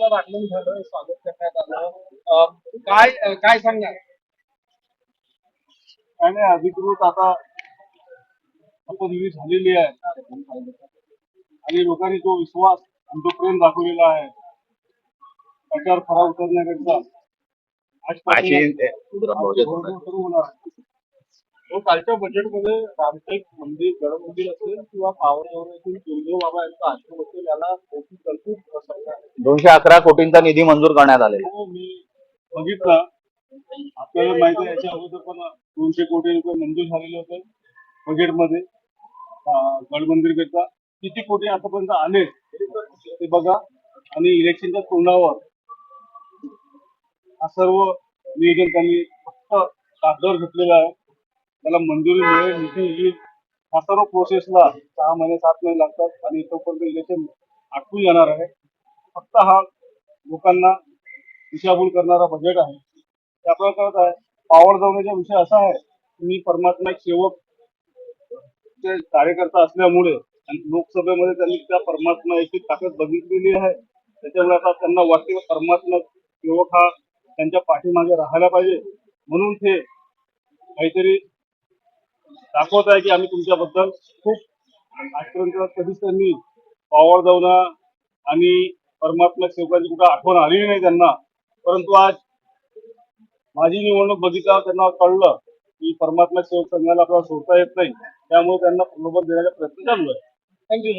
आपलं आगमन झालं स्वागत करण्यात आलं. काय काय सांगणार आणि अधिकृत आता शपथविधी झालेली आहे. आणि लोकांनी जो विश्वास आणि जो प्रेम दाखवलेला आहे त्याच्यावर खरा उतरण्याकरिता होणार हो कालच्या बजेटमध्ये रामटेक मंदिर गड मंदिर असेल किंवा पावर येथील दुर्देव बाबा यांचा आश्रम असेल याला मोठी तरतूद दोनशे अकरा कोटींचा निधी मंजूर करण्यात आलेला हो, मी बघितला. आपल्याला माहिती आहे याच्या अगोदर पण दोनशे कोटी रुपये मंजूर झालेले होते बजेटमध्ये. अं, गड मंदिर किती कोटी आतापर्यंत आले ते बघा. आणि इलेक्शनच्या तोंडावर हा सर्व नियोजन त्यांनी फक्त कागदावर घेतलेलं आहे. त्याला मंजुरी मिळेल निधी येईल. हा सर्व प्रोसेसला सहा महिने सात महिने लागतात आणि तोपर्यंत इलेक्शन आटून येणार आहे. फक्त हा लोकांना दिशाभूल करणारा बजेट आहे. ते आपल्याला कळत आहे पावर जावण्याचा विषय असा आहे की मी परमात्मा एक सेवक चे कार्यकर्ता असल्यामुळे आणि लोकसभेमध्ये त्यांनी त्या परमात्मा याची ताकद बघितलेली आहे. त्याच्यामुळे आता त्यांना वाटते की परमात्मा सेवक हा त्यांच्या पाठीमागे राहायला पाहिजे. म्हणून ते काहीतरी दाखवत आहे की आम्ही तुमच्याबद्दल खूप आजपर्यंत कधीच त्यांनी पावर जाऊना आणि परमात्मा सेवकाची कुठं आठवण आलेली नाही त्यांना. परंतु आज माझी निवडणूक बघितल्यावर त्यांना कळलं की परमात्मा सेवक संघाला आपल्याला सोडता येत नाही. त्यामुळे त्यांना प्रलोभन देण्याचा प्रयत्न चालू आहे. थँक्यू